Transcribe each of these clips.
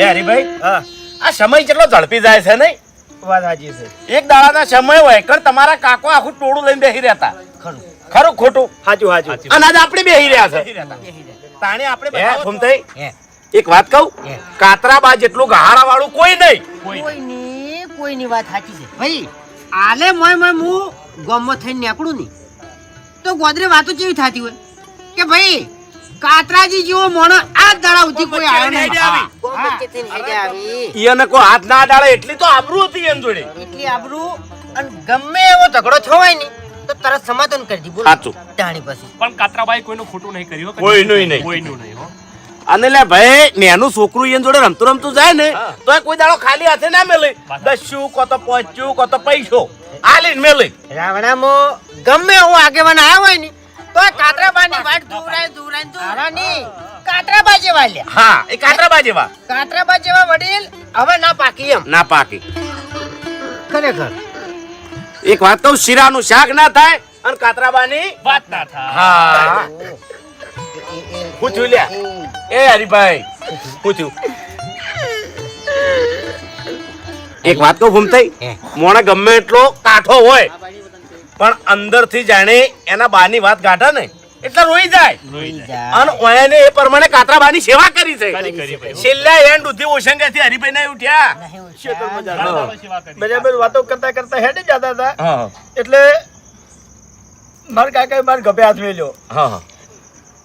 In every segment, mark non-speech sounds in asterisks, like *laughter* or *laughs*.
એ હરીભાઈ હા. આ સમય કેટલો ઝડપી જાય છે નહીં? વાત સાચી છે. એક દાડાના સમય હોય કર તમારા કાકો આખું ટોળું લઈને બેસી રહેતા. ખરું. ખરું ખોટું? સાચું સાચું. અને આજે આપણે બેસી રહ્યા છે. તાણે આપણે ફૂમતાઈ એક વાત કહું? કાતરા બા જેટલું ગહાડા વાળું કોઈ નહીં. કોઈની કોઈની વાત સાચી છે. ભાઈ આલે મોય મોય હું ગામમાં થઈને નીકળું નહીં. તો ગોદરે વાતો કેવી થતી હોય? કે ભાઈ કાતરાજી જેવો મોણો આ દાડા ઉધી કોઈ આવ્યો નહીં. ઈયને કોઈ હાથ ના દાડે એટલી તો આબરૂ હતી એમ જોડે. એટલી આબરૂ અને ગમે એવો ઝઘડો થવાય ને તો તરત સમાધાન કરી દી બોલ. સાચું. ટાણી પછી. પણ કાતરાબાઈ કોઈનું ખોટું નહીં કર્યું કોઈનું નહીં. કોઈનું નહીં અને લે ભાઈ નેનું છોકરું એન જોડે રમતું રમતું જાય ને તો કોઈ દાડો ખાલી હાથે ના મેલે. દસ્યું કો તો પહોંચ્યું કો તો પૈસો. આલીને મેલે. રાવણામાં ગમે એવો આગેવાન આવ્યો હોય ને તો કાતરાબાની વાટ દૂરાય દૂરાય દૂરાની કાતરાબા જેવા લ્યા. હા એ કાતરાબા જેવા. કાતરાબા જેવા વડીલ હવે ના પાકી એમ. ના પાકી. ખરેખર. એક વાત કહું શીરાનું શાક ના થાય અને કાતરાબાની વાત ના થાય. હા. પૂછ્યું લ્યા. એ હરીભાઈ પૂછ્યું. એક વાત કહું ભૂમતાઈ થઈ મોણે ગમે એટલો કાઠો હોય પણ અંદરથી જાણે એના બાની વાત ગાઢા ને એટલે રોઈ જાય. અને ઓયાને એ પ્રમાણે કાતરાબાની સેવા કરી છે. કરી, કરી છેલ્લા એન્ડ સુધી ઓશંગાથી હરિભાઈ ના ઉઠ્યા. બરાબર વાતો કરતા કરતા હેડે જતા હતા. એટલે મારા કાકા મારા ગભે હાથ મેલ્યો. હા હા.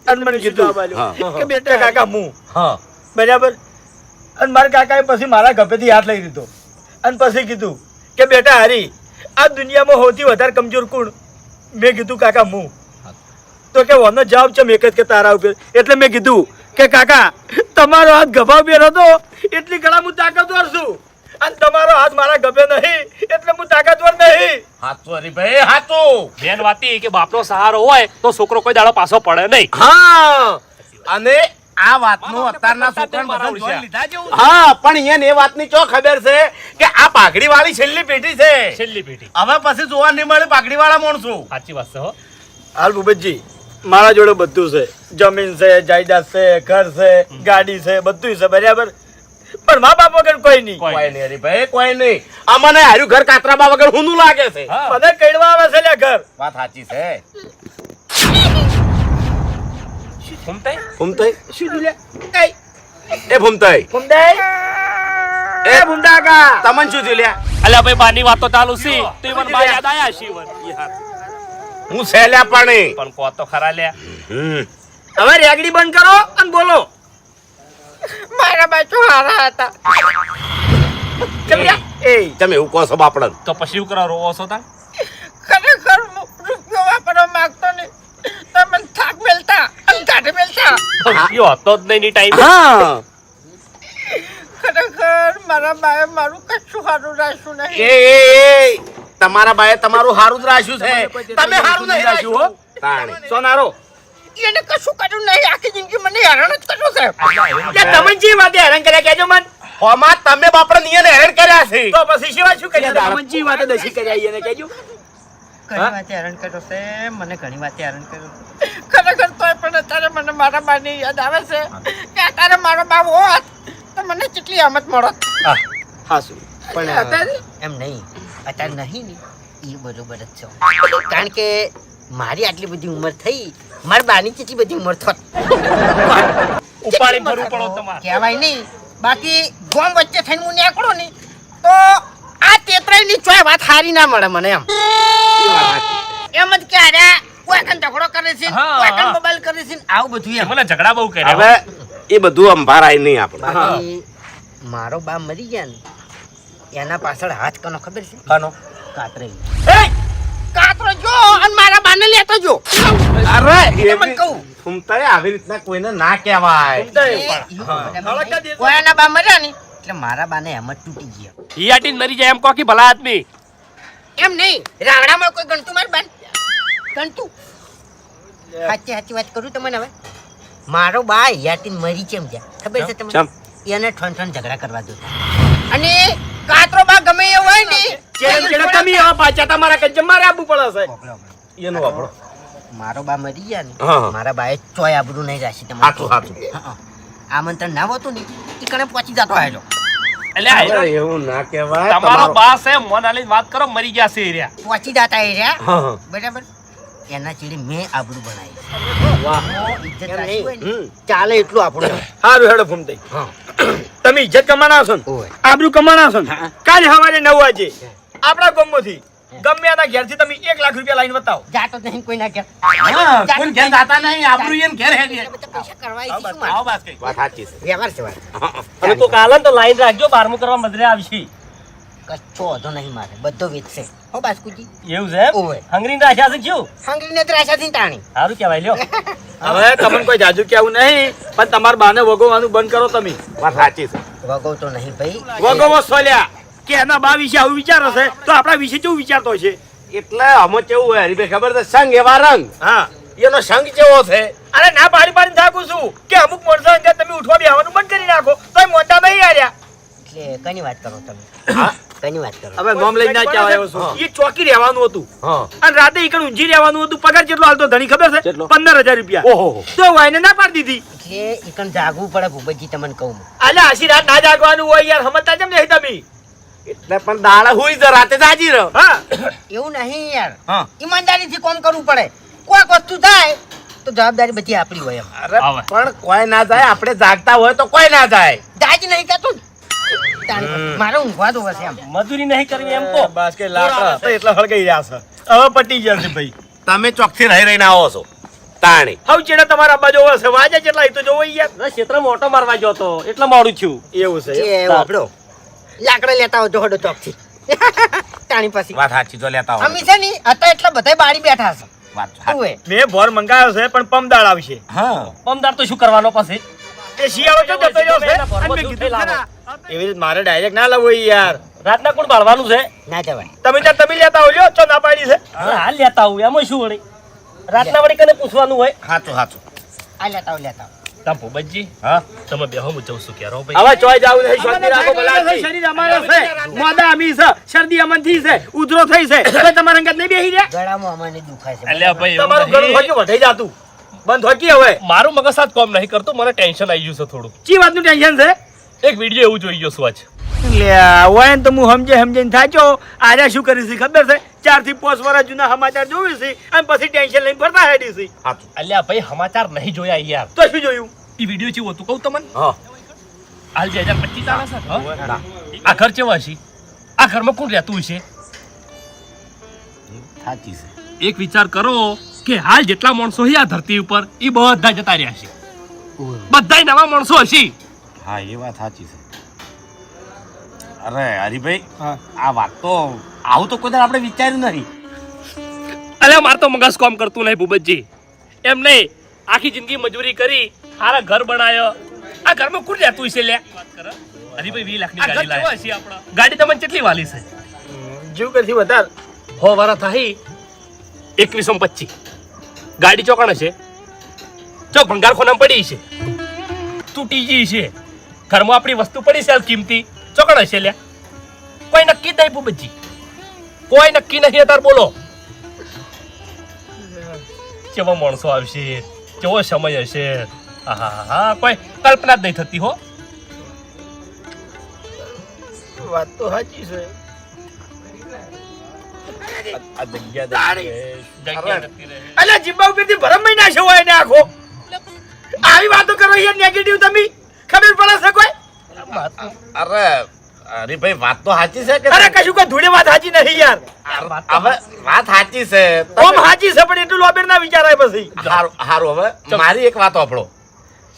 અને મને કીધું. કે બેટા કાકા હું. હા. બરાબર. અને મારા કાકાએ પછી મારા ગભેથી હાથ લઈ દીધો અને પછી કીધું કે બેટા હરી આ દુનિયામાં સૌથી વધારે કમજોર કોણ? મેં કીધું કાકા હું. તો કે ઓનો જવાબ છે એક જ કે તારા ઉપર. એટલે મેં કીધું કે કાકા તમારો હાથ ગભા ઉપર હતો એટલી ઘણા હું તાકાતવર છું. અને તમારો હાથ મારા ગભે નહીં એટલે હું તાકાતવર નહીં. હાચું ભાઈ હાચું બેન વાતી કે બાપનો સહારો હોય તો છોકરો કોઈ દાડો પાછો પડે નહીં. હા. અને આ વાતનું અત્યારના છોકરાને બધા જોઈ લીધા જેવું હા પણ અહીંયા એ વાતની ચો ખબર છે કે આ પાઘડી વાળી છેલ્લી પેઢી છે. છેલ્લી પેઢી. હવે પછી જોવા નહીં મળે પાઘડી વાળા માણસો. સાચી વાત છે હો. હાલ ભૂપેશજી મારા જોડે બધું છે. જમીન છે જાયદાદ છે ઘર છે ગાડી છે બધું છે બરાબર? પણ મા બાપ વગર કોઈ નહીં. કોઈ નહીં. નહીં ભાઈ કોઈ નહીં. આ મને હારું ઘર કાતરાબા વગર હુંનું લાગે છે. મને કઈડવા આવે છે લે ઘર. વાત સાચી છે. ઘૂમતાઈ? ભૂમતાઈ? શું કઈ? એ ભૂમતાઈ. ભૂમડાઈ એ ભૂમતા કા તમને શું અલ્યા ભાઈ બાની વાતો ચાલુ સી તો ઈવન બા યાદ આયા છે ઈવન. હું સેલ્યા પાણી. પણ કો તો ખરા લ્યા હમ. હવે રેગડી બંધ કરો અને બોલો. મારા બાજુ હારા હતા. તમે એવું કહો છો બાપડન? તો પછી શું કરો? રોવો છો તા ખરેખર હું રૂપિયો વાપરવા માંગતો નહીં તમે થાક મેલતા અને હતો જ નહીં ટાઈમ હા. ખરેખર મારા બાએ મારું કશું સારું રાખ્યું નહીં. એ એ તમારા બાએ તમારું હારું જ રાખ્યું છે. તમે હારું નહીં રાખ્યું હો. તાણે. સોનારો. એને કશું કર્યું નહીં આખી જિંદગી મને હેરાન જ કર્યું છે. લ્યા, તમે જે વાતે હેરાન કર્યા કહેજો મન. હોમાં તમે બાપડા નિયને હેરાન કર્યા છે. તો પછી સિવાય શું કર્યા તમે? જે વાતે દશી કર્યા એને કેજો ઘણી વાત હેરાન કર્યો છે મને ઘણી વાત હેરાન કર્યો ખરેખર તો પણ અત્યારે મને યાદ આવે છે? કે અત્યારે મારો બાપ હોત તો મને કેટલી અમત મળત. હા. શું પણ અત્યારે? એમ નહીં. અત્યારે નહીં ને. એ બરોબર જ છે. કારણ કે મારી આટલી બધી ઉંમર થઈ મારી બાની કેટલી બધી ઉંમર થોત. ઉપાડી ભરવું પડો તમારે. કહેવાય નહીં. બાકી ગોમ વચ્ચે થઈને હું નીકળું ને તો આ તેતરાઈની ચોય વાત હારી ના મળે મને એમ. એમ જ કે અરે કોઈ ઝઘડો કરે છે હા, કોઈ કન હા. મોબાઈલ કરે છે આવું બધું એમ. મને ઝઘડા બહુ કર્યા હવે એ બધું અંભારાય નહીં આપણે. મારો બા મરી ગયા ને એના પાછળ હાથ કનો ખબર છે? કાનો? કાતરે. કાતરો જો અને મારા બાને લેતો જો. અરે એટલે મને કહું. ફૂમતાએ આવી રીતના કોઈને ના કહેવાય. કોઈના બા મર્યા ને એટલે મારા બાને એમ જ તૂટી ગયા. હિયાટીન મરી જાય એમ કોકી ભલા આદમી. એમ નહીં રાવણામાં કોઈ ગણતું માર બાન ગણતું. સાચી સાચી વાત કરું તમને હવે. મારો બા હિયાટીન મરી કેમ ગયા ખબર છે તમને? એને ઠણ ઠણ ઝઘડા કરવા દો. અને કાતરો બા ગમે એ હોય ને ચેડમ ચેડમ તમે આ પાછા તમારા કજ્જે મારે આપવું પડે છે. એનો વાપરો. મારો બા મરી ગયા ને. મારા બાએ ચોય આબરૂ નહીં રાખી તમારું. હાથું હા, હા. આમંત્રણ ના હોતું ને એ કણે પહોંચી જતો હેલો એટલે એવું ના કહેવાય. તમારો બા છે મોન વાત કરો મરી ગયા છે એ રહ્યા પહોંચી જતા એ રહ્યા હા, હા. બરાબર? એના ચીડે મેં આબરૂ બનાવી. ચાલે એટલું આપણું. સારું હેડો ફૂમતાઈ. તમે ઇજ્જત કમાણા છો ને? આબરૂ કમાના છો ને? કાલે સવારે નવ વાગે. આપણા ગામમાંથી ગમે એના ઘેરથી તમે એક લાખ રૂપિયા લાઈન બતાવો જાતો નહીં કોઈ ના ઘેર કોઈ ઘેર જાતા નહીં, આબરૂ એમ ઘેર હેડીએ. પૈસા કરવા આવી શું આવો મારે? કઈ. વાત સાચી છે. વ્યવહાર છે વાત. અને તો કાલે તો લાઈન રાખજો બારમું કરવા મદરે આવશે. કચ્છો વધો નહીં મારે. બધો વેચશે. હો બાસ્કુજી એવું છે ઓય. હંગરીને રાખ્યા છે ક્યું હંગરીને રાશા થી તાણી. સારું કહેવાય લ્યો. *laughs* હવે તમને કોઈ જાજુ કેવું નહીં પણ તમાર બાને વગોવાનું બંધ કરો તમે. વાત સાચી છે. વગવતો નહીં ભાઈ. વગોવો સોલ્યા. કે એના બા વિશે આવું વિચારો છે તો આપણા વિશે શું વિચારતો છે? એટલે અમે કેવું હોય હરીભાઈ ખબર છે? સંગ એવા રંગ. હા. એનો સંગ કેવો છે? અરે ના પાડી પાડી થાકું છું. કે અમુક માણસો અંગે તમે ઉઠવા બેહવાનું બંધ કરી નાખો તો મોટા નહીં આવ્યા એટલે કઈ વાત કરો તમે? કની વાત કરો. હવે નોમ લઈને ના કહેવાય છું. એ ચોકી રહેવાનું હતું. અને રાતે ઈકણ ઊંઘી રહેવાનું હતું. પગાર કેટલો હાલતો ધણી ખબર છે? કેટલો? પંદર હજાર રૂપિયા. ઓહો તો વાયને ના પાડી દીધી. એટલે ઈકણ જાગવું પડે ભૂપતજી તમને કહું હું. આશી રાત ના જાગવાનું હોય યાર. સમજતા કેમ નહીં તમે? એટલે પણ દાડા હુઈ જ રાતે જાજી રહ્યો હા. એવું નહીં યાર. હા. ઈમાનદારીથી કામ કરવું પડે? કોઈક વસ્તુ થાય તો જવાબદારી બધી આપણી હોય અરે પણ કોઈ ના જાય. આપણે જાગતા હોય તો કોઈ ના જાય. દાજ નહીં કહેતો મારે ઊંઘવા હશે એમ. મજૂરી નહીં કરવી એમ કો બસ કે લાકડા એટલે હળગાઈ રહ્યા છે. હવે પટી જશે ભાઈ. તમે ચોકથી રહી રહીને આવો છો. તાણી. હવે ચેડા તમારા બાજુ છે. વાજે જેટલા તો જોવો યાર. ક્ષેત્ર મોટો મારવા ગયો તો એટલે મોડું થયું. એવું છે. એ લાકડા લેતા આવજો હડો ચોકથી. *laughs* તાણી પછી. વાત સાચી તો લેતા અમે હોય છે ને અત્યારે એટલા બધા બાળી બેઠા છે. વાત સાચી. હે? મેં ભોર મંગાવ્યો છે પણ પમદાળ આવશે. હા. પમદાળ તો શું કરવાનો પછી? એ શિયાળો જો જતો રહ્યો છે? અને મેં કીધું ખરા, એવી રીતે મારે ડાયરેક્ટ ના લાવવો યાર. રાતના કોણ બાળવાનું છે? ના જવાય. તમે ત્યાં તમે લેતા આવજો ચો ના પાડી છે. હાલ લેતા આવું એમાં શું વળી? રાતના વળી કને પૂછવાનું હોય? હાચું હાચું. આ લેતા આવો લેતા આવો. તામ હા? તમે બેહો હું જઉં છું ક્યારે ભાઈ? હવે ચોય જાવ નહીં શાંતિ રાખો ભલાથી. શરીર અમારે છે. મોદા અમી છે શરદી અમનથી છે ઉધરો થઈ છે. તો તમારા અંગત નહીં બેહી રહ્યા? ગળામાં અમને દુખાય છે. અલ્યા ભાઈ તમારું ઘર નહીં. થોડું વધઈ જાતું. બંધ હોકી હવે? મારું મગજ સાથ કોમ નહીં કરતો મને ટેન્શન આવી ગયું છે થોડું ચી વાતનું ટેન્શન છે? એક વીડિયો એવું જોઈ ગયો છું આજ. હોય તો હું સમજે સમજીને થાચો. આજે શું કરી છે ખબર છે? ચારથી પાંચ વર્ષ જૂના સમાચાર જોયું છે અને પછી ટેન્શન લઈને ફરતા હેડી છે. અલ્યા ભાઈ સમાચાર નહીં જોયા યાર. તો શું જોયું? એ વીડિયો જેવું હતું કહું તમને? હા. હાલ બે હજાર પચીસ આવે છે. આ ઘર કેવા છે? આ ઘરમાં કોણ રહેતું છે? સાચી છે. એક વિચાર કરો. કે હાલ જેટલા માણસો છે આ ધરતી ઉપર એ બધા જતા રહ્યા છે. બધા નવા માણસો હશે. હા એ વાત સાચી છે. અરે હરીભાઈ આ વાત તો આવું તો કોઈ આપણે વિચાર્યું નહીં. અરે માર તો મગજ કામ કરતું નહીં ભૂપતજી. એમ નહીં આખી જિંદગી મજૂરી કરી સારા ઘર બનાવ્યો આ ઘરમાં કોણ રહેતું હશે લે હરિભાઈ વી લાખની ગાડી લાયા ગાડી તમને કેટલી વાલી છે? જીવ કરથી વધારે. હો વારા થાય એકવીસો પચીસ. ગાડી ચોકણ છે. ચો ભંગાર ખોનામ પડી છે. તૂટી ગઈ છે. ઘરમાં આપણી વસ્તુ પડી છે કિંમતી. ચોકણ હશે લ્યા. કોઈ નક્કી નહીં ભૂપતજી. કોઈ નક્કી નહીં અત્યારે બોલો. કેવો માણસો આવશે? કેવો સમય હશે? આહા હા કોઈ કલ્પના જ નહીં થતી હો. વાત તો સાચી છે. આ જગ્યા જગ્યા નથી રહે. અલ્યા જીબ્બા ઉપરથી ભરમ મહિના છે હોય ને આખો. આવી વાતો કરો યાર નેગેટિવ તમે. ખબર પડે છે કોઈ? અરે હરીભાઈ વાત તો સાચી છે કે અરે કશું કોઈ ધૂળે વાત સાચી નહીં યાર. હવે વાત સાચી છે. ઓમ સાચી છે પણ એટલું લોબેર ના વિચારાય પછી. હારું હારું હવે મારી એક વાત આપણો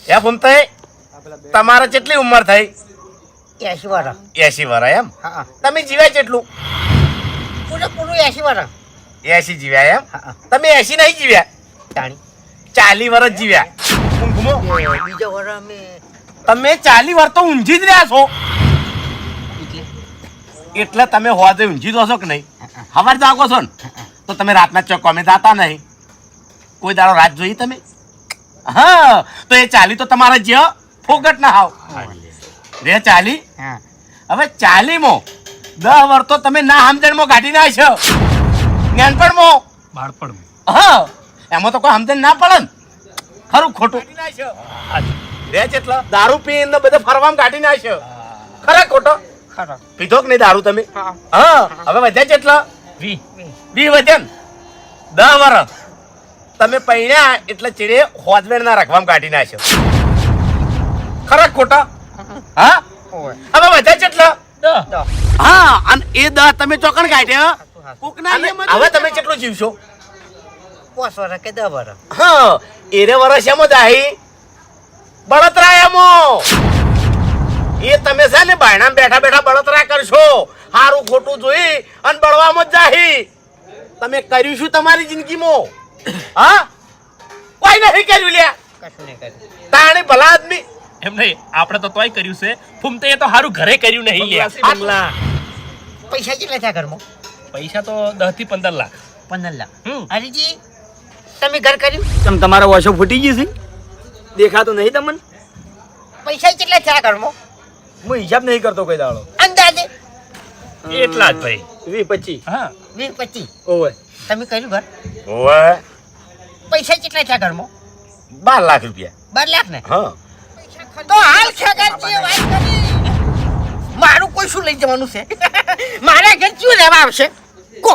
એ ફૂમતાઈ તમારે કેટલી ઉંમર થઈ? એસી વર્ષ એસી વર્ષ એમ. તમે જીવાય કેટલું? પૂરેપૂરું એસી વર્ષ. એસી જીવ્યા એમ. તમે એસી નહીં જીવ્યા? ચાલી. વર્ષ જીવ્યા. ઊંઘમાં? એ બીજો વર્ષ અમે તમે ચાલી વર્ષ તો ઊંઘી જ રહ્યા છો. એટલે. તમે હોદે ઊંઘી દો છો કે નહીં? સવાર જાગો છો ને? તો તમે રાતના ચોકોમે જાતા નહીં. કોઈ દાડો રાત જોઈ તમે? હા તો એ ચાલી તો તમારા જે ફોગટ ના હાવ રે ચાલી. હવે ચાલીમાં. દસ વર્ષ તો તમે ના સમજણમાં કાઢી નાખશો જ્ઞાનપણમાં. બાળપણ હા એમાં તો કોઈ સમજણ ના પડે ને. ખરું ખોટું. રે કેટલા દારૂ પીને બધે ફરવામાં કાઢી નાખ્યો. ખરા ખોટો? ખરા. પીધો કે નહીં દારૂ તમે? હા. હા હવે વધ્યા કેટલા વી. બી વધ્યા ને. દસ વર્ષ તમે પૈણ્યા એટલે ચીડે હોજવેર ના રાખવામાં કાઢી નાખ્યો. ખરા ખોટા? હા. હવે વધ્યા કેટલા દહ. દો હા અને એ દસ તમે ચોકણ કાઢ્યા? કોકના હવે તમે કેટલું જીવશો? પાંચ વર્ષ કે દસ વર્ષ. હા એરે વર્ષ એમ જ આહી બળતરા એમો. એ તમે છે ને બાયણા બેઠા બેઠા બળતરા કરશો. સારું ખોટું જોઈ અને બળવામાં જ જાહી. તમે કર્યું શું તમારી જિંદગીમાં? *coughs* હા? કોઈ નથી કર્યું લ્યા. કશું નહીં કર્યું. તાણે ભલા આદમી એમ નહીં આપણે તો તોય કર્યું છે. ફૂમતે એ તો સારું ઘરે કર્યું નહીં લ્યા પૈસા કેટલા થયા ઘરમાં? પૈસા તો દસથી પંદર લાખ. પંદર લાખ. હમ. હરીજી તમે ઘર કર્યું? તમ તમારા વોશો ફૂટી ગયું છે? દેખાતું નહીં તમને? પૈસા કેટલા થયા ઘરમાં? હું હિસાબ નહીં કરતો કોઈ દાડો. અંદાજે? એટલા જ ભાઈ. વીસ પચીસ. હા. વીસ પચીસ? ઓવે. તમે કર્યું ઘર? ઓવે. પૈસા કેટલા થયા ઘરમાં? બાર લાખ રૂપિયા. બાર લાખ ને? હા. તો હાલ ખેગારજીએ વાત કરી. મારું કોઈ શું લઈ જવાનું છે? *laughs* મારા ઘેર ક્યું રહેવા આવશે? કો?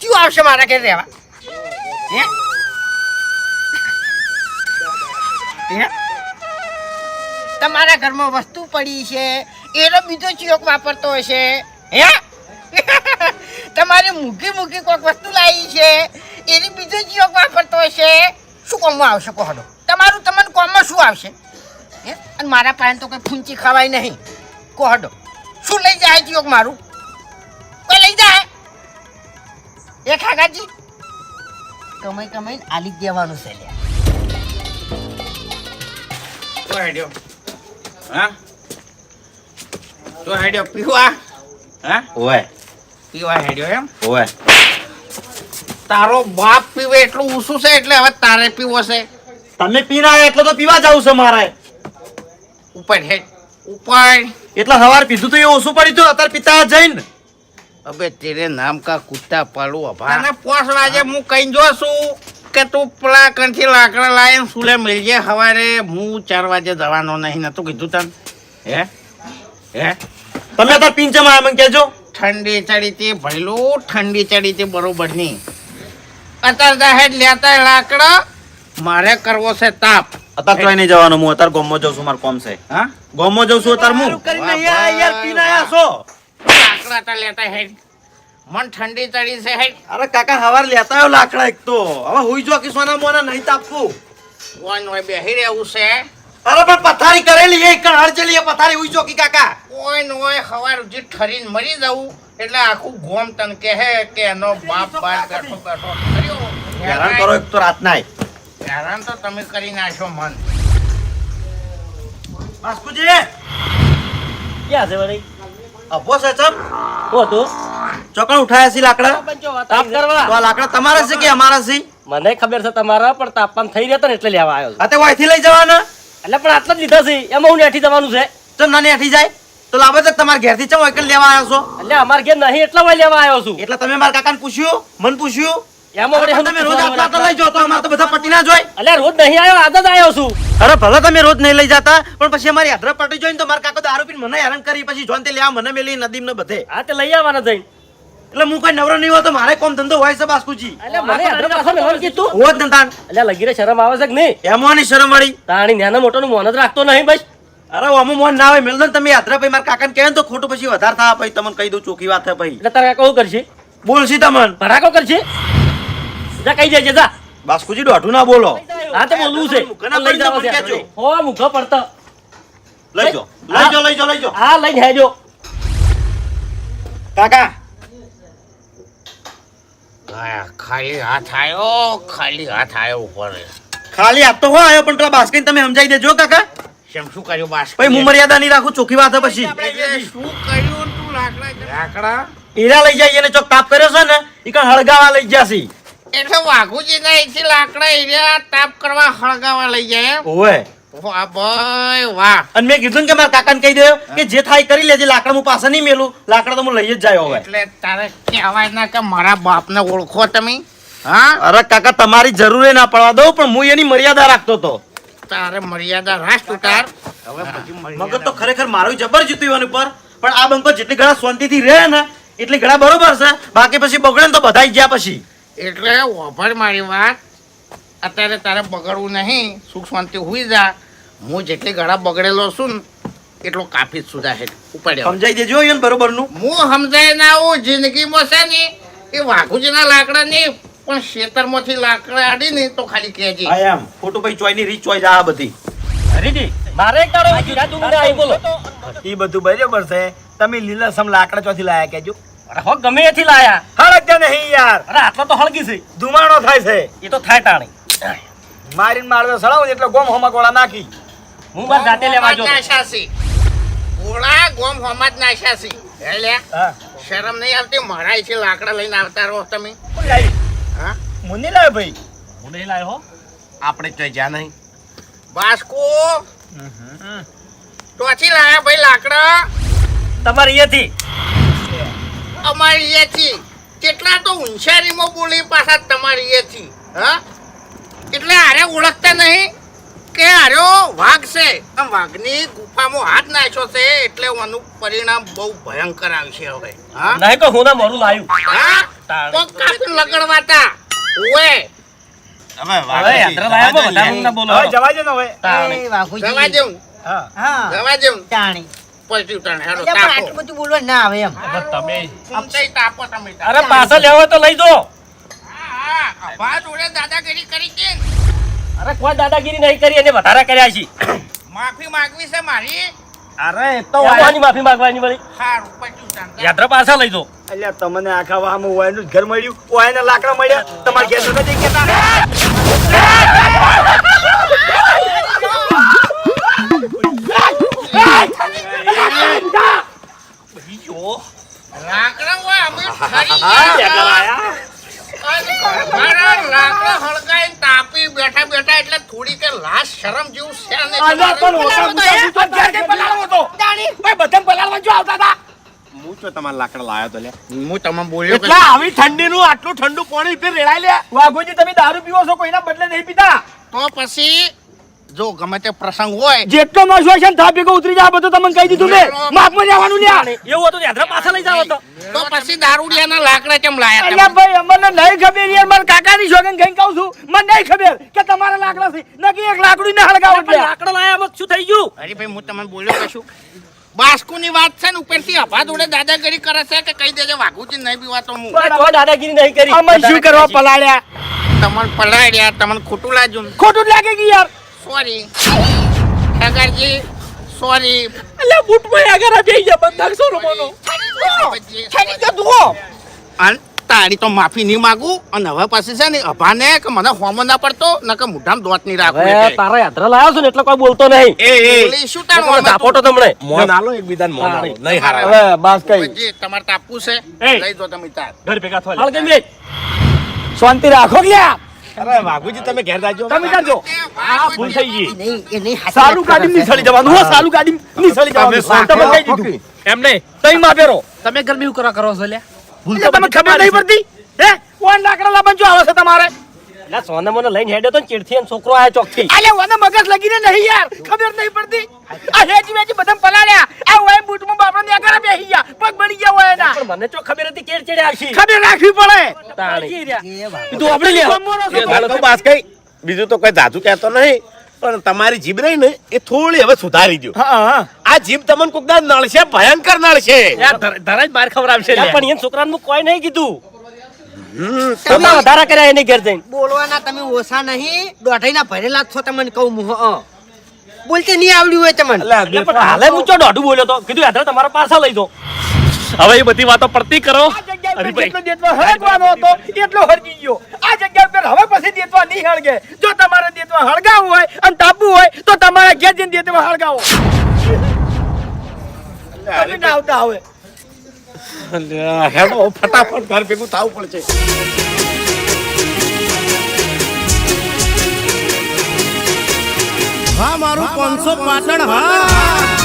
ક્યું આવશે મારા ઘેર રહેવા? હે? *laughs* તમારા ઘરમાં વસ્તુ પડી છે, એનો બીજો ચિયોક વાપરતો હશે હે? *laughs* તમારે મૂકી મૂકી કોઈક વસ્તુ લાવી છે, એની બીજો ચિયોક વાપરતો હશે શું કોમમાં આવશે કહો તમારું તમને કોમમાં શું આવશે? મારા પાસે તો કઈ ફૂંચી ખવાય નહીં. કોહડો શું લઈ જાય છે મારું? કોઈ લઈ જાય? એ ખાગાજી કમાઈ કમાઈને આલી દેવાનું છે લ્યા. તો હેડ્યો. હા? તો હેડ્યો. પીવા? હા? ઓય પીવા હેડ્યો એમ? ઓય તારો બાપ પીવે એટલું ઊંસું છે એટલે હવે તારે પીવો છે. તમે પીના એટલે તો પીવા જાવ છે મારે. ઉપર હે ઉપાડ. એટલે સવાર પીધું તો એ ઓછું પડ્યું તું અત્યારે પિતા જઈને. અબે તેરે નામ કા કુત્તા પાડું અભા. તને પોસ વાગે હું કઈ જોશું કે તું પેલા કંઠી લાકડા લાવીને સુલે મળજે સવારે હું ચાર વાગે જવાનો નહીં નતું કીધું તને? હે? હે? તમે તો પિંચમ આવ્યા મને કહેજો. ઠંડી ચડી તે ભયલું ઠંડી ચડી તે બરોબર નહીં. અત્યારે હેડ લેતા લાકડા મારે કરવો છે તાપ. અત્યારે કઈ નહીં જવાનું હું અત્યારે ગોમમાં જઉં છું મારું કોમ છે. હા? ગોમમાં જઉં છું અત્યારે હું. કરીને અહીંયા યાર પીને આયા છો લાકડા તા લેતા હેડ મન ઠંડી ચડી છે હેડ અરે કાકા હવાર લેતા આવ્યો લાકડા એક તો. હવે હુઈ જો કે સોના મોના નહીં તાપવું ઓન ઓય બેહી રહેવું છે. અરે પણ પથારી કરેલી એક કણ એ પથારી હુઈ જો કે કાકા. ઓય ન હોય હવાર ઉજી ઠરીને મરી જવું એટલે આખું ગોમ તન કહે કે એનો બાપ બાર બેઠો બેઠો કર્યો. હેરાન કરો એક તો રાતના હેરાન તો તમે કરી નાખો મન. બાસ્કુજી! ક્યાં છે વળી? અભો છે ચમ? હું હતું ચોકણ ઉઠાયા છે લાકડા? તાપ કરવા. તો આ લાકડા તમારા છે કે અમારા છે? મને ખબર છે તમારા પણ તાપમાન થઈ રહ્યા ને એટલે લેવા આવ્યો છું. આ વાયથી લઈ જવાના? એટલે પણ આટલા જ લીધા છે. એમાં હું નેઠી જવાનું છે? તો નાની નેઠી જાય? તો લાવે તો તમારા ઘેરથી ચમ વાયકલ લેવા આવ્યો છો? એટલે અમારે ઘેર નહીં એટલા વાય લેવા આવ્યો છું. એટલે તમે મારા કાકાને પૂછ્યું? મન પૂછ્યું? તમે રોજ આટલા આટલા લઈ જાઓ તો અમારે તો બધા પટી ના જોય એટલે રોજ નહીં આવ્યો આજ જ આવ્યો છું. અરે ભલે તમે રોજ નહીં લઈ જતા પણ પછી અમારી હાથરા પટી જોઈને તો મારા કાકો દારૂ પીને મને હેરાન કરી પછી જોન તે લેવા મને મેલી નદીમ ને બધે. હા તે લઈ આવવાના જઈને. એટલે હું કોઈ નવરો નહીં હોતો મારે કોમ ધંધો હોય છે બાસ્કુજી. એટલે મને હાડર પાછો મેળવાનું કીધું હોત ને તાણ એટલે લગીરે શરમ આવે છે કે નહીં? એમોની શરમ વાળી. તાણી નાના મોટાનું મોન જ રાખતો નહીં બસ. અરે અમુ મોન ના હોય મેલદન તમે યાત્રા ભાઈ મારા કાકાને કહે ને તો ખોટું પછી વધારે થાય પછી તમને કહી દઉં ચોખ્ખી વાત છે ભાઈ એટલે તારા કાકા કરશે? બોલશી તમને. ભરાકો કરશે? જા કહી દેજે જા. બાસ્કુજી દોઢું ના બોલો. હા તો બોલવું છે. મુખના લઈ જવા છે હો મુખો પડતો. લઈ જો લઈ જો લઈ જો લઈ જો હા લઈ હેજો. કાકા. ખાલી હાથ આવ્યો ખાલી હાથ આવ્યો ઉપર. ખાલી આપ તો હો આવ્યો પણ પેલા બાસ્કીને તમે સમજાઈ દેજો કાકા. શેમ શું કર્યું બાસ પછી હું મર્યાદા નહીં રાખું ચોખ્ખી વાત પછી. શું કર્યું તું લાકડા લાકડા? હીરા લઈ જાય એને ચોક તાપ કર્યો છે ને એ કણ હળગાવા લઈ જશે એટલે વાઘુજી ના અહીંથી લાકડા એરિયા તાપ કરવા હળગાવા લઈ જાય એમ. ઓવે. વાહ ભાઈ વાહ. અને મેં કીધું કે મારા કાકાને કહી દયો કે જે થાય કરી લેજે લાકડા હું પાસે નહીં મેલું. લાકડા તો હું લઈ જ જાય હવે. એટલે તારે કહેવાય ના કે મારા બાપને ઓળખો તમે. હા? અરે કાકા તમારી જરૂર ના પડવા દઉં પણ હું એની મર્યાદા રાખતો હતો તારે મર્યાદા રાખ તું તાર. હવે પછી મગજ તો ખરેખર મારું જબર જીત્યું એની ઉપર. પણ આ બંકો જેટલી ઘણા શાંતિથી રહે ને એટલી ઘણા બરોબર છે. બાકી પછી બગડે ને તો બધા ગયા પછી. એટલે ઓભર મારી વાત. અત્યારે તારે બગડવું નહીં સુખ શાંતિ હોઈ જા. હું જેટલી ગળા બગડેલો છું ને એટલો કાફી સુધા હેઠ ઉપાડે સમજાઈ દેજો ને બરોબરનું હું સમજાય ના હું જિંદગીમાં છે ને એ વાઘુજીના લાકડા નહીં પણ શેતરમાંથી લાકડા આડી ને તો ખાલી કહેજે. આઈ એમ ફોટો ભાઈ ચોયની રીત ચોય જા આ બધી. હરીજી મારે એક ડુંગરે બોલો. એ બધું બરાબર છે. તમે લીલાસમ લાકડા ચોથી લાયા કેજો અરે હો ગમે એથી લાયા. હળગતા નહીં યાર. અરે આટલો તો હળગી છે. ધુમાડો થાય છે. એ તો થાય તાણી. મારીને મારવે સળાવ એટલે ગોમ હોમા ગોળા નાખી. હું બસ જાતે લેવા જો નાશાસી ગોળા ગોમ હોમા જ નાશાસી એટલે શરમ નહીં આવતી મરાય છે લાકડા લઈને આવતા રહો તમે. હા મુન્ની લાવે ભાઈ. હું નહીં લાયો હો. આપણે તો જ્યાં નહીં. બાસ્કો તોથી લાયા ભાઈ લાકડા. તમારી અહીંયાથી. અમારી એથી. કેટલા તો હોશિયારીમાં બોલી પાછા તમારી એથી હા? એટલે આરે ઓળખતા નહીં કે આર્યો વાઘ છે. આમ વાઘની ગુફામાં હાથ નાખ્યો છે એટલે આનું પરિણામ બહુ ભયંકર આવશે હવે હા? નહીં કે હું ના મારું લાયું. હા. તો કાપી લગડવાતા. ઓએ હવે યાત્રા લાયા બોલો. જવા દે ને હવે. જવા દેવું. હા. હા. જવા તાણી. પછી ઉતાણ હેડો એટલે પણ તાપો આટલું બધું બોલવા ના આવે એમ તમે તાપો તમે અરે પાછા લેવા તો લઈ જો હા હા અભા જોડે દાદાગીરી કરી છે અરે કોઈ દાદાગીરી નહીં કરી એને વધારા કર્યા છે માફી માંગવી છે મારી અરે તો એવાની માફી માંગવાની વળી પછી યાત્રા પાછા લઈ દો એટલે તમને આખા ઓયનું ઘર મળ્યું ઓયના લાકડા મળ્યા તમારે ઘેર નથી કહેતા લાકડા હોય અમે તાપી બેઠા બેઠા એટલે થોડી કે લાશ શરમ જેવું છે પલાળવો જો આવતા હતા. હું તો તમારા લાકડા લાયો તો લે હું તમને બોલ્યો કે એટલા આવી ઠંડીનું આટલું ઠંડુ પાણી પી રેડાઈ લે. વાઘોજી તમે દારૂ પીવો છો કોઈના બદલે નહીં પીતા? તો પછી જો ગમે તે પ્રસંગ હોય જેટલો નશો છે ને થા કો ઉતરી જાય આ બધું તમને કહી દીધું ને માપમાં જવાનું લ્યા એવું હતું યાદરા પાછા લઈ જાવ તો. તો પછી દારૂડિયાના લાકડા કેમ લાયા અલ્યા ભાઈ અમને નહીં ખબર યાર મારા કાકાની શોગન ગઈ કહું છું. મને નહીં ખબર કે તમારા લાકડા છે. નકી એક લાકડું ને હળગાવ એટલે. લાકડો લાયા મત શું થઈ ગયું? અરે ભાઈ હું તમને બોલ્યો કશું બાસ્કુની વાત છે ને ઉપરથી અભા જોડે દાદાગીરી કરે છે કે કહી દેજે વાઘુજી નહીં પીવા તો હું. દાદાગીરી નહીં કરી. અમે શું કરવા પલાળ્યા? તમને પલાડ્યા તમને ખોટું લાગ્યું. ખોટું લાગે કે યાર. સોરી. ઠાકરજી સોરી. અલ્યા બૂટમાં આગળ આ જા બંધાક સો રૂપિયાનો અન તારી તો માફી નહીં માંગુ અને હવે પાછી છે ને અભાને કે મને હોમો ના પડતો ન કે મુઢામ દોત નહીં રાખું એટલે. તારા યાત્રા લાયો છું ને એટલે કોઈ બોલતો નહીં. એ એ. શું હોમે ઝાપોટો તમને. મોન આલો એકબીજાને મોન આલો. નહીં હારા હવે બસ કઈ. તમારે તાપવું છે. લઈ દો તમે તાર. ઘર ભેગા થવા હાલ કેમ શાંતિ રાખો લ્યા અરે વાઘુજી તમે ઘેર જાજો. તમે જાજો. આ ભૂલ થઈ ગઈ. નહીં એ નહીં સાલું ગાડી નીસળી જવાનું હો સાલું ગાડી નીસળી જવાનું. તમે કહી દીધું. એમ નહીં તઈ માપેરો તમે ગરમી હું કરવા કરો છો લ્યા. તમને ખબર નહીં પડતી? હે? કોણ લાકડા લાવવાનું જો આવે છે તમારે. એટલે સોને મને લઈને હેડ્યો તો ચીડથી છોકરો આયો ચોકથી. અલે ઓને મગજ લગીને નહીં યાર ખબર નહીં પડતી. આ હેજી વેજી બધા પલાળ્યા. આ ઓય બૂટમાં બાપડા ને આગળ બેહી ગયા પગ બળી ગયા હોય એના પણ મને ચો ખબર હતી કેડ ચેડે આવશી ખબર રાખવી પડે. તાણી. તું આપણે લે. એ તો બાસ કઈ. બીજું તો કોઈ જાજુ કહેતો નહીં પણ તમારી જીભ રહી ને એ થોડી હવે સુધારી દો આ જીભ તમને કોક દા નળશે ભયંકર નળશે. ધરાજ બાર આવશે પણ એને છોકરાનું કોઈ નહીં કીધું. તમે વધારા કર્યા એની ઘેર જઈને. બોલવાના તમે ઓછા નહીં દોઢાઈના ભરેલા છો તમને કહું મુહ બોલતે નહીં આવડ્યું હોય તમને. એટલે હાલે હું ચો દોઢું બોલ્યો તો. કીધું યાદ તમારા પાછા લઈ દો હવે એ બધી વાતો પડતી કરો. જેટલો દેતવા હળગવાનો હતો એટલો હળગી ગયો. આ જગ્યા ઉપર હવે પછી દેતવા નહીં હળગે. જો તમારે દેતવા હળગાવવું હોય અને તાપવું હોય તો તમારે ઘેર જઈને દેતવા હળગાવો. તમે ના આવતા હવે. હેડો ફટાફટ ઘર ભેગું થવું પડશે. હા મારું પાંચસો પાટણ હા.